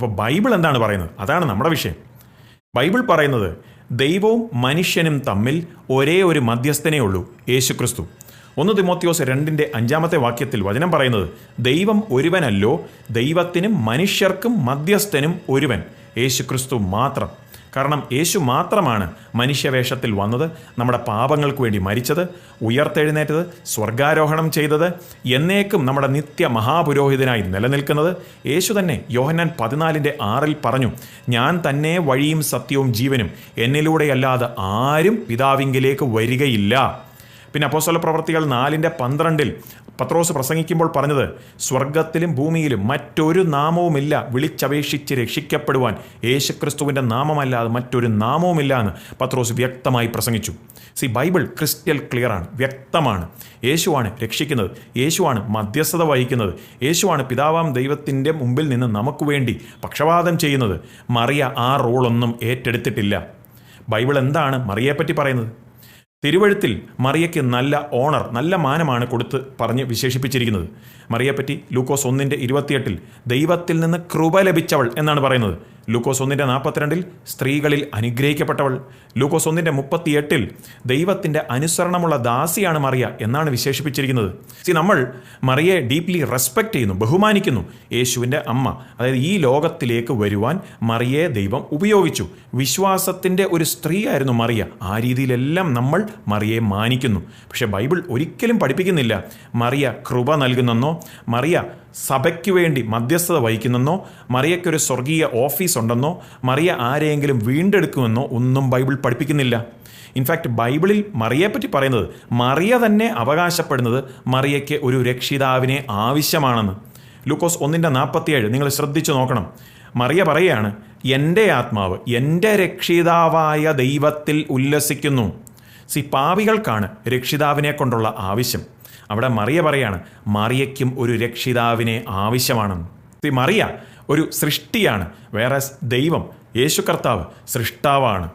അപ്പോൾ ബൈബിൾ എന്താണ് പറയുന്നത്? അതാണ് നമ്മുടെ വിഷയം. ബൈബിൾ പറയുന്നത് ദൈവവും മനുഷ്യനും തമ്മിൽ ഒരേ ഒരു മധ്യസ്ഥനേ ഉള്ളൂ യേശു ക്രിസ്തു ഒന്ന് തിമോത്യോസ് രണ്ടിന്റെ അഞ്ചാമത്തെ വാക്യത്തിൽ വചനം പറയുന്നത് ദൈവം ഒരുവനല്ലോ ദൈവത്തിനും മനുഷ്യർക്കും മധ്യസ്ഥനും ഒരുവൻ യേശു ക്രിസ്തു മാത്രം. കാരണം യേശു മാത്രമാണ് മനുഷ്യവേഷത്തിൽ വന്നത് നമ്മുടെ പാപങ്ങൾക്ക് വേണ്ടി മരിച്ചത് ഉയർത്തെഴുന്നേറ്റത് സ്വർഗാരോഹണം ചെയ്തത് എന്നേക്കും നമ്മുടെ നിത്യ മഹാപുരോഹിതനായി നിലനിൽക്കുന്നത്. യേശു തന്നെ യോഹന്നാൻ പതിനാലിന്റെ ആറിൽ പറഞ്ഞു ഞാൻ തന്നെ വഴിയും സത്യവും ജീവനും. എന്നിലൂടെയല്ലാതെ ആരും പിതാവിങ്കിലേക്ക് വരികയില്ല. പിന്നെ അപ്പോസ്തല പ്രവർത്തികൾ നാലിന്റെ പന്ത്രണ്ടിൽ പത്രോസ് പ്രസംഗിക്കുമ്പോൾ പറഞ്ഞത് സ്വർഗത്തിലും ഭൂമിയിലും മറ്റൊരു നാമവുമില്ല വിളിച്ചപേക്ഷിച്ച് രക്ഷിക്കപ്പെടുവാൻ. യേശുക്രിസ്തുവിന്റെ നാമമല്ലാതെ മറ്റൊരു നാമവുമില്ല എന്ന് പത്രോസ് വ്യക്തമായി പ്രസംഗിച്ചു. സി ബൈബിൾ ക്രിസ്റ്റ്യൽ ക്ലിയർ ആണ് വ്യക്തമാണ്. യേശുവാണ് രക്ഷിക്കുന്നത് യേശുവാണ് മധ്യസ്ഥത വഹിക്കുന്നത് യേശുവാണ് പിതാവാം ദൈവത്തിന്റെ മുമ്പിൽ നിന്ന് നമുക്ക് വേണ്ടി പക്ഷപാതം ചെയ്യുന്നത്. മറിയ ആ റോളൊന്നും ഏറ്റെടുത്തിട്ടില്ല. ബൈബിൾ എന്താണ് മറിയെപ്പറ്റി പറയുന്നത്? തിരുവഴുത്തിൽ മറിയയ്ക്ക് നല്ല ഓണർ നല്ല മാനമാണ് കൊടുത്ത് പറഞ്ഞ് വിശേഷിപ്പിച്ചിരിക്കുന്നത്. മറിയെപ്പറ്റി ലൂക്കോസ് ഒന്നിന്റെ ഇരുപത്തിയെട്ടിൽ ദൈവത്തിൽ നിന്ന് കൃപ ലഭിച്ചവൾ എന്നാണ് പറയുന്നത്. ലൂക്കോസ് ഒന്നിന്റെ നാൽപ്പത്തിരണ്ടിൽ സ്ത്രീകളിൽ അനുഗ്രഹിക്കപ്പെട്ടവൾ. ലൂക്കോസ് ഒന്നിന്റെ മുപ്പത്തിയെട്ടിൽ ദൈവത്തിന്റെ അനുസരണമുള്ള ദാസിയാണ് മറിയ എന്നാണ് വിശേഷിപ്പിച്ചിരിക്കുന്നത്. സി നമ്മൾ മറിയെ ഡീപ്ലി റെസ്പെക്റ്റ് ചെയ്യുന്നു ബഹുമാനിക്കുന്നു. യേശുവിന്റെ അമ്മ അതായത് ഈ ലോകത്തിലേക്ക് വരുവാൻ മറിയെ ദൈവം ഉപയോഗിച്ചു. വിശ്വാസത്തിന്റെ ഒരു സ്ത്രീയായിരുന്നു മറിയ. ആ രീതിയിലെല്ലാം നമ്മൾ മറിയെ മാനിക്കുന്നു. പക്ഷേ ബൈബിൾ ഒരിക്കലും പഠിപ്പിക്കുന്നില്ല. മറിയ കൃപ നൽകുന്നെന്നോ മറിയ സഭയ്ക്ക് വേണ്ടി മധ്യസ്ഥത വഹിക്കുന്നെന്നോ മറിയയ്ക്കൊരു സ്വർഗീയ ഓഫീസ് ഉണ്ടെന്നോ മറിയ ആരെയെങ്കിലും വീണ്ടെടുക്കുമെന്നോ ഒന്നും ബൈബിൾ പഠിപ്പിക്കുന്നില്ല. ഇൻഫാക്റ്റ് ബൈബിളിൽ മറിയെപ്പറ്റി പറയുന്നത് മറിയ തന്നെ അവകാശപ്പെടുന്നത് മറിയയ്ക്ക് ഒരു രക്ഷിതാവിനെ ആവശ്യമാണെന്ന്. ലൂക്കോസ് ഒന്നിന്റെ നാൽപ്പത്തിയേഴ് നിങ്ങൾ ശ്രദ്ധിച്ചു നോക്കണം. മറിയ പറയുകയാണ് എന്റെ ആത്മാവ് എന്റെ രക്ഷിതാവായ ദൈവത്തിൽ ഉല്ലസിക്കുന്നു. സി പാവികൾക്കാണ് രക്ഷിതാവിനെ കൊണ്ടുള്ള ആവശ്യം. അവിടെ മറിയ പറയാണ് മറിയയ്ക്കും ഒരു രക്ഷിതാവിനെ ആവശ്യമാണ്. മറിയ ഒരു സൃഷ്ടിയാണ് വേറെ ദൈവം യേശു കർത്താവ് സൃഷ്ടാവാണ്.